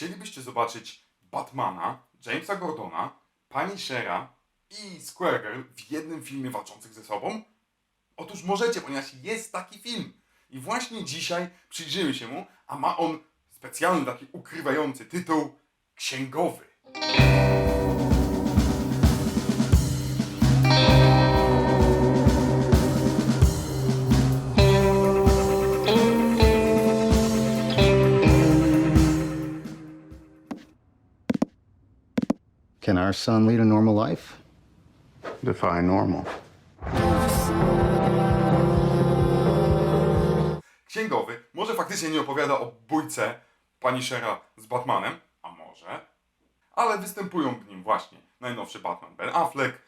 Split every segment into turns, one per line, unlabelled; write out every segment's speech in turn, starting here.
chcielibyście zobaczyć Batmana, Jamesa Gordona, Punishera i Square Girl w jednym filmie walczących ze sobą? Otóż możecie, ponieważ jest taki film. I właśnie dzisiaj przyjrzymy się mu, a ma on specjalny taki ukrywający tytuł Księgowy.
Our son lead a normal life?
Define normal.
Księgowy może faktycznie nie opowiada o bójce Punishera z Batmanem, a może, ale występują w nim właśnie najnowszy Batman Ben Affleck,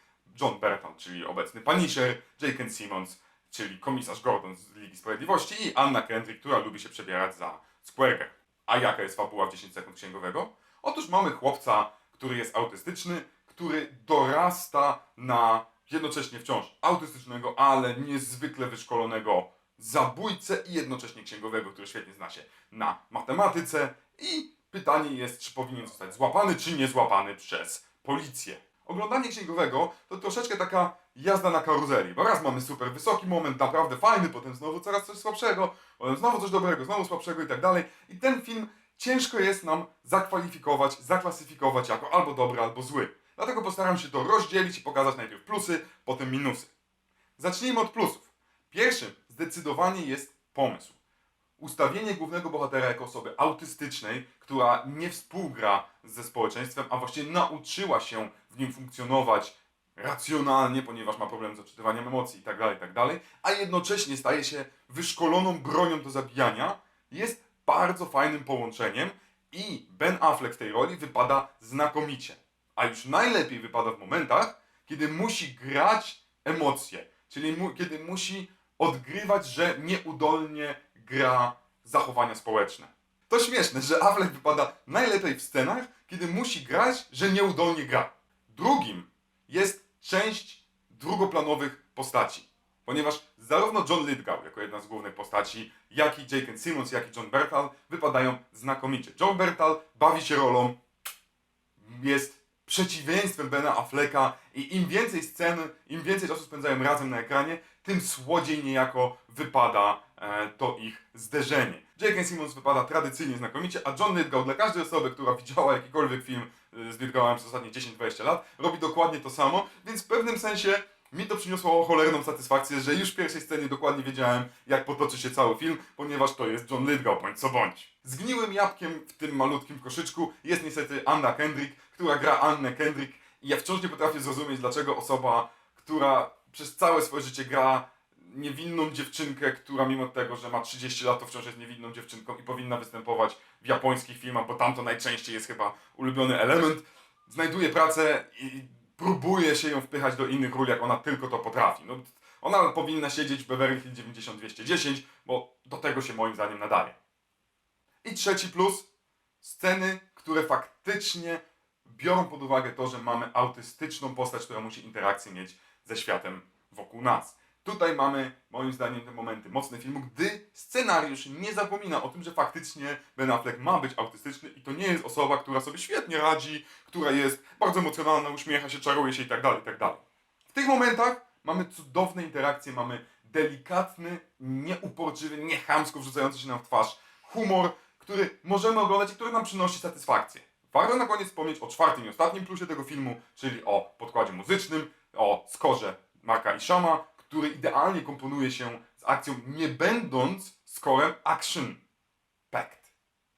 John Berthal, czyli obecny Punisher, J.K. Simmons, czyli komisarz Gordon z Ligi Sprawiedliwości i Anna Kendrick, która lubi się przebierać za Square. A jaka jest fabuła w 10 sekund księgowego? Otóż mamy chłopca, który jest autystyczny, który dorasta na jednocześnie wciąż autystycznego, ale niezwykle wyszkolonego zabójcę i jednocześnie księgowego, który świetnie zna się na matematyce. I pytanie jest, czy powinien zostać złapany, czy nie złapany przez policję. Oglądanie księgowego to troszeczkę taka jazda na karuzeli, bo raz mamy super wysoki moment, naprawdę fajny, potem znowu coraz coś słabszego, potem znowu coś dobrego, znowu słabszego i tak dalej. I ten film ciężko jest nam zakwalifikować, zaklasyfikować jako albo dobry, albo zły. Dlatego postaram się to rozdzielić i pokazać najpierw plusy, potem minusy. Zacznijmy od plusów. Pierwszym zdecydowanie jest pomysł. Ustawienie głównego bohatera jako osoby autystycznej, która nie współgra ze społeczeństwem, a właściwie nauczyła się w nim funkcjonować racjonalnie, ponieważ ma problem z odczytywaniem emocji itd., itd., a jednocześnie staje się wyszkoloną bronią do zabijania, jest bardzo fajnym połączeniem i Ben Affleck w tej roli wypada znakomicie. A już najlepiej wypada w momentach, kiedy musi grać emocje, czyli mu, kiedy musi odgrywać, że nieudolnie gra zachowania społeczne. To śmieszne, że Affleck wypada najlepiej w scenach, kiedy musi grać, że nieudolnie gra. Drugim jest część drugoplanowych postaci. Ponieważ zarówno John Lithgow, jako jedna z głównych postaci, jak i J.K. Simmons, jak i John Berthal wypadają znakomicie. John Berthal bawi się rolą, jest przeciwieństwem Bena Afflecka i im więcej scen, im więcej czasu spędzają razem na ekranie, tym słodziej niejako wypada e, to ich zderzenie. J.K. Simmons wypada tradycyjnie znakomicie, a John Lithgow dla każdej osoby, która widziała jakikolwiek film e, z Lithgowem przez ostatnie 10-20 lat, robi dokładnie to samo, więc w pewnym sensie mi to przyniosło cholerną satysfakcję, że już w pierwszej scenie dokładnie wiedziałem, jak potoczy się cały film, ponieważ to jest John Lithgow, bądź co bądź. Zgniłym jabłkiem w tym malutkim koszyczku jest niestety Anna Kendrick, która gra Annę Kendrick i ja wciąż nie potrafię zrozumieć, dlaczego osoba, która przez całe swoje życie gra niewinną dziewczynkę, która mimo tego, że ma 30 lat, to wciąż jest niewinną dziewczynką i powinna występować w japońskich filmach, bo tam to najczęściej jest chyba ulubiony element, znajduje pracę i próbuje się ją wpychać do innych ról, jak ona tylko to potrafi. No, ona powinna siedzieć w Beverly Hills 90210, bo do tego się moim zdaniem nadaje. I trzeci plus, sceny, które faktycznie biorą pod uwagę to, że mamy autystyczną postać, która musi interakcję mieć ze światem wokół nas. Tutaj mamy, moim zdaniem, te momenty mocne filmu, gdy scenariusz nie zapomina o tym, że faktycznie Ben Affleck ma być autystyczny i to nie jest osoba, która sobie świetnie radzi, która jest bardzo emocjonalna, uśmiecha się, czaruje się itd., itd. W tych momentach mamy cudowne interakcje, mamy delikatny, nieuporczywy, niechamsko wrzucający się nam w twarz humor, który możemy oglądać i który nam przynosi satysfakcję. Warto na koniec wspomnieć o czwartym i ostatnim plusie tego filmu, czyli o podkładzie muzycznym, o skorze Marka Ishama, który idealnie komponuje się z akcją, nie będąc skorem action packed.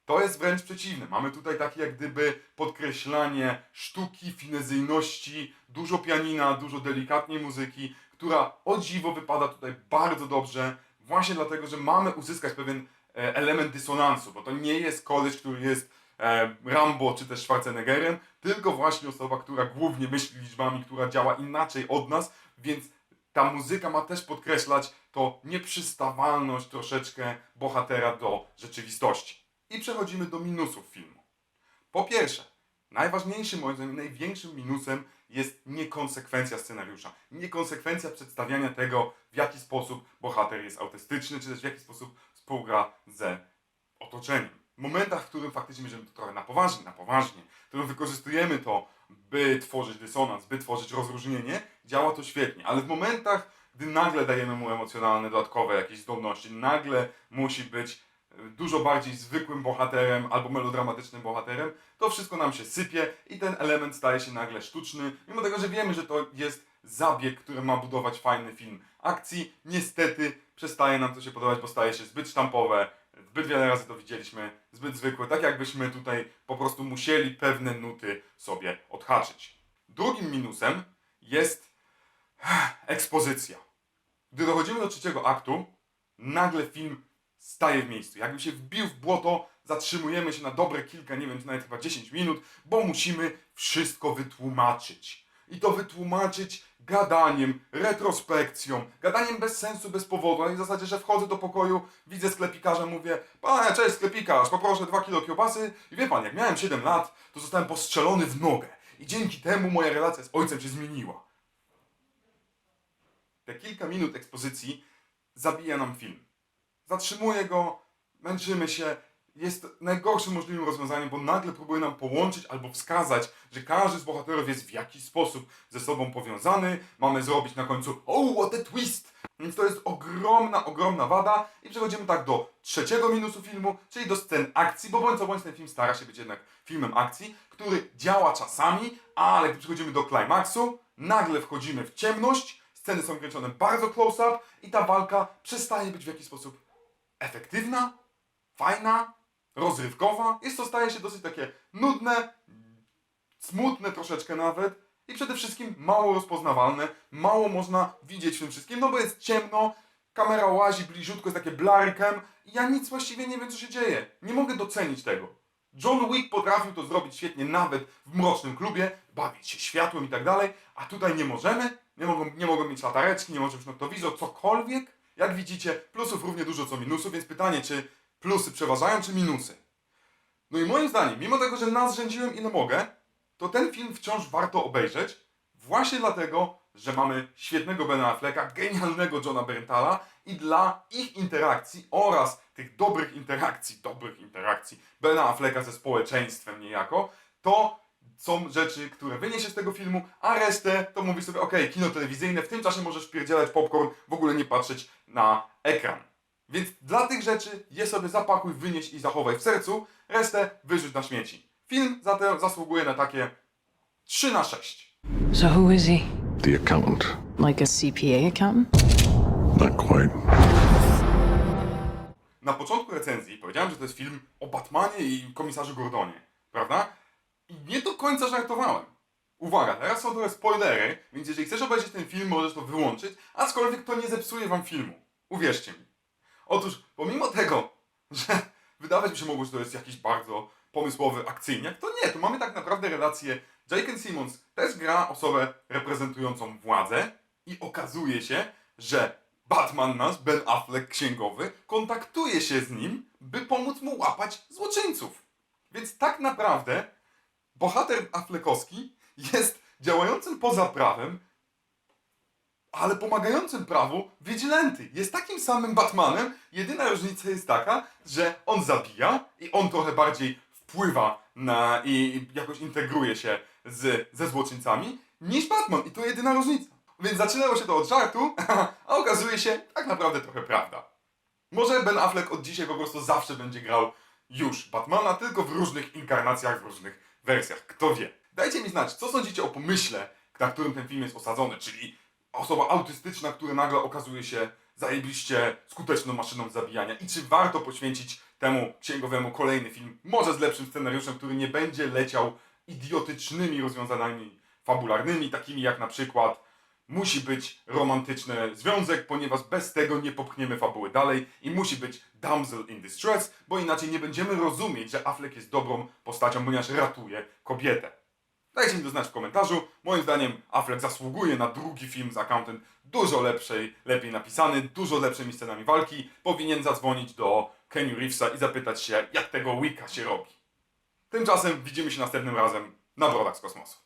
To jest wręcz przeciwne. Mamy tutaj takie jak gdyby podkreślanie sztuki, finezyjności, dużo pianina, dużo delikatnej muzyki, która o dziwo wypada tutaj bardzo dobrze, właśnie dlatego, że mamy uzyskać pewien e, element dysonansu, bo to nie jest koleś, który jest e, Rambo czy też Schwarzeneggerem, tylko właśnie osoba, która głównie myśli liczbami, która działa inaczej od nas, więc ta muzyka ma też podkreślać to nieprzystawalność troszeczkę bohatera do rzeczywistości. I przechodzimy do minusów filmu. Po pierwsze, najważniejszym, moim zdaniem, największym minusem jest niekonsekwencja scenariusza. Niekonsekwencja przedstawiania tego, w jaki sposób bohater jest autystyczny, czy też w jaki sposób współgra ze otoczeniem. momentach, w którym faktycznie bierzemy to trochę na poważnie, na poważnie, w którym wykorzystujemy to, by tworzyć dysonans, by tworzyć rozróżnienie, działa to świetnie. Ale w momentach, gdy nagle dajemy mu emocjonalne, dodatkowe jakieś zdolności, nagle musi być e, dużo bardziej zwykłym bohaterem albo melodramatycznym bohaterem, to wszystko nam się sypie i ten element staje się nagle sztuczny, mimo tego, że wiemy, że to jest zabieg, który ma budować fajny film akcji. Niestety przestaje nam to się podobać, bo staje się zbyt sztampowe, zbyt wiele razy to widzieliśmy, zbyt zwykłe, tak jakbyśmy tutaj po prostu musieli pewne nuty sobie odhaczyć. Drugim minusem jest ekspozycja. Gdy dochodzimy do trzeciego aktu, nagle film staje w miejscu. Jakby się wbił w błoto, zatrzymujemy się na dobre kilka, nie wiem, nawet chyba 10 minut, bo musimy wszystko wytłumaczyć. I to wytłumaczyć gadaniem, retrospekcją, gadaniem bez sensu, bez powodu. Na tej zasadzie, że wchodzę do pokoju, widzę sklepikarza, mówię, panie, cześć sklepikarz, poproszę dwa kilo kiełbasy. I wie pan, jak miałem 7 lat, to zostałem postrzelony w nogę. I dzięki temu moja relacja z ojcem się zmieniła. Te kilka minut ekspozycji zabija nam film. Zatrzymuje go, męczymy się. Jest najgorszym możliwym rozwiązaniem, bo nagle próbuje nam połączyć albo wskazać, że każdy z bohaterów jest w jakiś sposób ze sobą powiązany. Mamy zrobić na końcu, oh, what a twist! Więc to jest ogromna, ogromna wada. I przechodzimy tak do trzeciego minusu filmu, czyli do scen akcji, bo bądź co bądź ten film stara się być jednak filmem akcji, który działa czasami, ale gdy przechodzimy do klimaksu, nagle wchodzimy w ciemność, sceny są kręcone bardzo close-up i ta walka przestaje być w jakiś sposób efektywna, fajna, rozrywkowa. Jest to staje się dosyć takie nudne, smutne troszeczkę nawet i przede wszystkim mało rozpoznawalne, mało można widzieć w tym wszystkim, no bo jest ciemno, kamera łazi bliziutko, jest takie blarkiem i ja nic właściwie nie wiem co się dzieje. Nie mogę docenić tego. John Wick potrafił to zrobić świetnie nawet w mrocznym klubie, bawić się światłem i tak dalej, a tutaj nie możemy, nie mogą, nie mogą mieć latareczki, nie może być noktowizor, cokolwiek. Jak widzicie, plusów równie dużo co minusów, więc pytanie, czy plusy przeważają, czy minusy? No i moim zdaniem, mimo tego, że nazrzędziłem ile mogę, to ten film wciąż warto obejrzeć, właśnie dlatego, że mamy świetnego Bena Afflecka, genialnego Johna Berntala i dla ich interakcji oraz tych dobrych interakcji, dobrych interakcji Bena Afflecka ze społeczeństwem niejako, to są rzeczy, które wyniesie z tego filmu, a resztę to mówisz sobie, okej, kino telewizyjne, w tym czasie możesz wpierdzielać popcorn, w ogóle nie patrzeć na ekran. Więc dla tych rzeczy je sobie zapakuj, wynieś i zachowaj w sercu, resztę wyrzuć na śmieci. Film zatem zasługuje na takie 3 na 6.
So who is he?
The accountant.
Like a CPA accountant?
Not quite.
Na początku recenzji powiedziałem, że to jest film o Batmanie i komisarzu Gordonie, prawda? I nie do końca żartowałem. Uwaga, teraz są trochę spoilery, więc jeżeli chcesz obejrzeć ten film, możesz to wyłączyć, aczkolwiek to nie zepsuje wam filmu. Uwierzcie mi. Otóż, pomimo tego, że wydawać by się mogło, że to jest jakiś bardzo pomysłowy akcyjniak, to nie, tu mamy tak naprawdę relację J.K. Simmons też gra osobę reprezentującą władzę i okazuje się, że Batman nasz, Ben Affleck księgowy, kontaktuje się z nim, by pomóc mu łapać złoczyńców. Więc tak naprawdę bohater Affleckowski jest działającym poza prawem, ale pomagającym prawu vigilanty. Jest takim samym Batmanem, jedyna różnica jest taka, że on zabija i on trochę bardziej wpływa na i jakoś integruje się z, ze złoczyńcami niż Batman. I to jedyna różnica. Więc zaczynało się to od żartu, a okazuje się tak naprawdę trochę prawda. Może Ben Affleck od dzisiaj po prostu zawsze będzie grał już Batmana, tylko w różnych inkarnacjach, w różnych wersjach. Kto wie. Dajcie mi znać, co sądzicie o pomyśle, na którym ten film jest osadzony, czyli osoba autystyczna, która nagle okazuje się zajebiście skuteczną maszyną zabijania i czy warto poświęcić temu księgowemu kolejny film, może z lepszym scenariuszem, który nie będzie leciał idiotycznymi rozwiązaniami fabularnymi, takimi jak na przykład musi być romantyczny związek, ponieważ bez tego nie popchniemy fabuły dalej i musi być damsel in distress, bo inaczej nie będziemy rozumieć, że Affleck jest dobrą postacią, ponieważ ratuje kobietę. Dajcie mi to znać w komentarzu. Moim zdaniem Affleck zasługuje na drugi film z Accountant. Dużo lepszej, lepiej napisany, dużo lepszymi scenami walki. Powinien zadzwonić do Kenny Reevesa i zapytać się, jak tego Wicka się robi. Tymczasem widzimy się następnym razem na Brodach z Kosmosu.